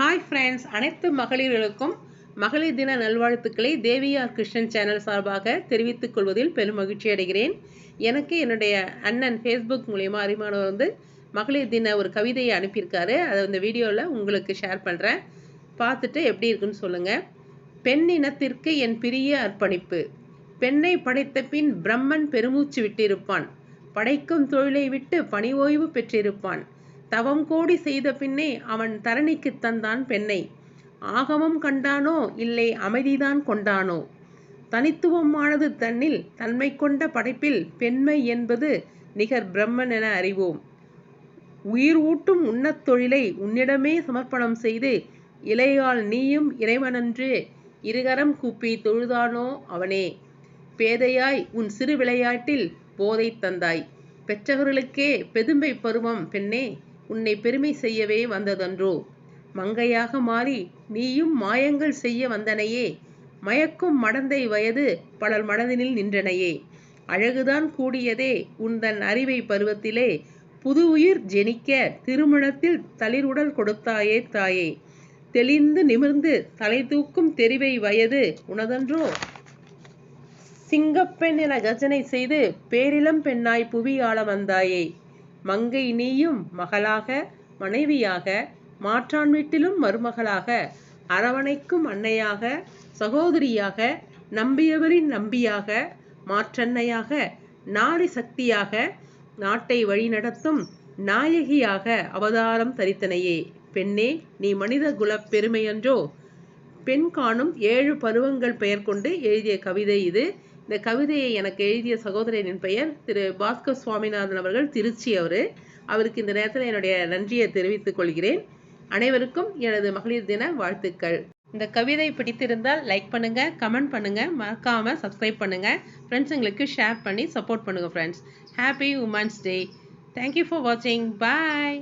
Hi friends அனைத்து மகளிர்களுக்கும் மகளிர் தின நல்வாழ்த்துக்களை தேவியார் கிருஷ்ணன் சேனல் சார்பாக தெரிவித்துக் கொள்வதில் பெரும் மகிழ்ச்சி அடைகிறேன். எனக்கு என்னுடைய அண்ணன் ஃபேஸ்புக் மூலயமா அறிமுகம் வந்து மகளிர் தின ஒரு கவிதையை அனுப்பியிருக்காரு. அதை இந்த வீடியோவில் உங்களுக்கு ஷேர் பண்ணுறேன் பார்த்துட்டு எப்படி இருக்குன்னு சொல்லுங்கள் பெண் இனத்திற்கு என் பிரிய அர்ப்பணிப்பு. பெண்ணை படைத்த பின் பிரம்மன் பெருமூச்சு விட்டிருப்பான். படைக்கும் தொழிலை விட்டு பணி ஓய்வு பெற்றிருப்பான். தவம் கோடி செய்த பின்னே அவன் தரணிக்கு தந்தான் பெண்ணை. ஆகமம் கண்டானோ? இல்லை அமைதிதான் கொண்டானோ? தனித்துவமானது தன்னில் தன்மை கொண்ட படைப்பில் பெண்மை என்பது நிகர் பிரம்மன் என அறிவோம். உயிர் ஊட்டும் உண்ணத் தொழிலை உன்னிடமே சமர்ப்பணம் செய்து இலையால் நீயும் இறைவனன்று இருகரம் கூப்பி தொழுதானோ அவனே? பேதையாய் உன் சிறு விளையாட்டில் போதை தந்தாய். பெற்றவர்களுக்கே பெதும்பை பருவம் பெண்ணே. உன்னை பெருமை செய்யவே வந்ததன்றோ? மங்கையாக மாறி நீயும் மாயங்கள் செய்ய வந்தனையே. மயக்கும் மடந்தை வயது பலர் மனதினில் நின்றனையே. அழகுதான் கூடியதே உந்தன் அறிவை பருவத்திலே. புது உயிர் ஜெனிக்க திருமணத்தில் தளிருடல் கொடுத்தாயே தாயே. தெளிந்து நிமிர்ந்து தலை தூக்கும் தெரிவை வயது உனதன்றோ? சிங்கப்பெண் என கஜனை செய்து பேரிளம் பெண்ணாய் புவி ஆள வந்தாயே. மங்கை நீயும் மகளாக மனைவியாக மாற்றான் வீட்டிலும் மருமகளாக அரவணைக்கும் அன்னையாக சகோதரியாக நம்பியவரின் நம்பியாக மாற்றன்னையாக நாரி சக்தியாக நாட்டை வழிநடத்தும் நாயகியாக அவதாரம் தரித்தனையே. பெண்ணே நீ மனித குலப் பெருமையன்றோ? பெண் காணும் ஏழு பருவங்கள் பெயர் கொண்டு எழுதிய கவிதை இது. இந்த கவிதையை எனக்கு எழுதிய சகோதரனின் பெயர் திரு பாஸ்கர் சுவாமிநாதன் அவர்கள் திருச்சி அவர். அவருக்கு இந்த நேரத்தில் என்னுடைய நன்றியை தெரிவித்துக் கொள்கிறேன். அனைவருக்கும் எனது மகளிர் தின வாழ்த்துக்கள். இந்த கவிதை பிடித்திருந்தால் லைக் பண்ணுங்க கமெண்ட் பண்ணுங்க மறக்காம சப்ஸ்கிரைப் பண்ணுங்க. ஃப்ரெண்ட்ஸுங்களுக்கு ஷேர் பண்ணி சப்போர்ட் பண்ணுங்க friends happy women's day thank you for வாட்சிங் பாய்